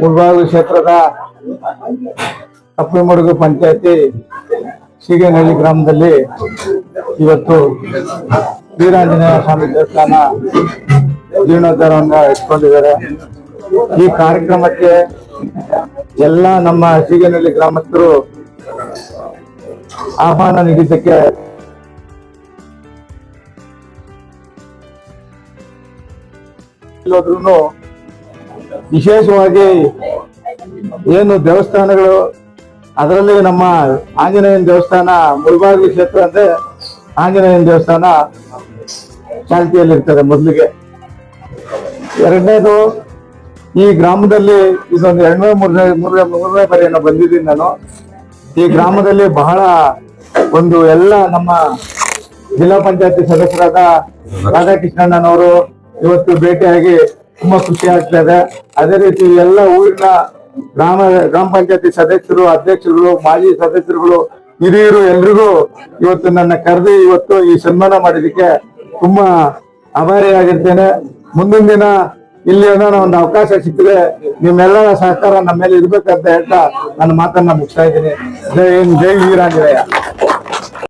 ಮುಳಬಾಗಿಲು ಕ್ಷೇತ್ರದ ಕಪ್ಪಮಡುಗು ಪಂಚಾಯತಿ ಸೀಗೇನಹಳ್ಳಿ ಗ್ರಾಮದಲ್ಲಿ ಇವತ್ತು ವೀರಾಂಜನೇಯ ಸ್ವಾಮಿ ದೇವಸ್ಥಾನ ಜೀರ್ಣೋದ್ಧಾರವನ್ನು ಇಟ್ಕೊಂಡಿದ್ದಾರೆ. ಈ ಕಾರ್ಯಕ್ರಮಕ್ಕೆ ಎಲ್ಲ ನಮ್ಮ ಸೀಗೇನಹಳ್ಳಿ ಗ್ರಾಮಸ್ಥರು ಆಹ್ವಾನ ನೀಡಿದ್ದಕ್ಕೆ ಇಲ್ಲೋದ್ರೂ ವಿಶೇಷವಾಗಿ ಏನು ದೇವಸ್ಥಾನಗಳು, ಅದರಲ್ಲಿ ನಮ್ಮ ಆಂಜನೇಯನ ದೇವಸ್ಥಾನ ಮುಳಬಾಗಿಲು ಕ್ಷೇತ್ರ ಅಂದ್ರೆ ಆಂಜನೇಯನ ದೇವಸ್ಥಾನ ಚಾಲ್ತಿಯಲ್ಲಿರ್ತದೆ ಮೊದಲಿಗೆ. ಎರಡನೇದು, ಈ ಗ್ರಾಮದಲ್ಲಿ ಇದೊಂದು ಎರಡನೇ ಮೂರನೇ ಮೂರನೇ ಮೂರನೇ ಬರೆಯನ್ನು ಬಂದಿದ್ದೀನಿ ನಾನು. ಈ ಗ್ರಾಮದಲ್ಲಿ ಬಹಳ ಒಂದು ಎಲ್ಲ ನಮ್ಮ ಜಿಲ್ಲಾ ಪಂಚಾಯತಿ ಸದಸ್ಯರಾದ ರಾಧಾಕೃಷ್ಣಣ್ಣನವರು ಇವತ್ತು ಭೇಟಿಯಾಗಿ ತುಂಬಾ ಖುಷಿ ಆಗ್ತಾ ಇದೆ ಅದೇ ರೀತಿ ಎಲ್ಲ ಊರಿನ ಗ್ರಾಮ ಗ್ರಾಮ ಪಂಚಾಯತಿ ಸದಸ್ಯರು, ಅಧ್ಯಕ್ಷರುಗಳು, ಮಾಜಿ ಸದಸ್ಯರುಗಳು, ಹಿರಿಯರು ಎಲ್ರಿಗೂ ಇವತ್ತು ನನ್ನ ಕರೆದು ಇವತ್ತು ಈ ಸನ್ಮಾನ ಮಾಡಿದಕ್ಕೆ ತುಂಬಾ ಆಭಾರಿಯಾಗಿರ್ತೇನೆ ಮುಂದಿನ ದಿನ ಇಲ್ಲಿ ಏನೋ ಒಂದು ಅವಕಾಶ ಸಿಕ್ಕಿದ್ರೆ ನಿಮ್ಮೆಲ್ಲರ ಸಹಕಾರ ನಮ್ಮ ಮೇಲೆ ಇರ್ಬೇಕಂತ ಹೇಳ್ತಾ ನನ್ನ ಮಾತನ್ನ ಮುಗಿಸ್ತಾ ಇದ್ದೀನಿ. ಜೈ ಜೈ ವೀರಾಂಜನೇಯ.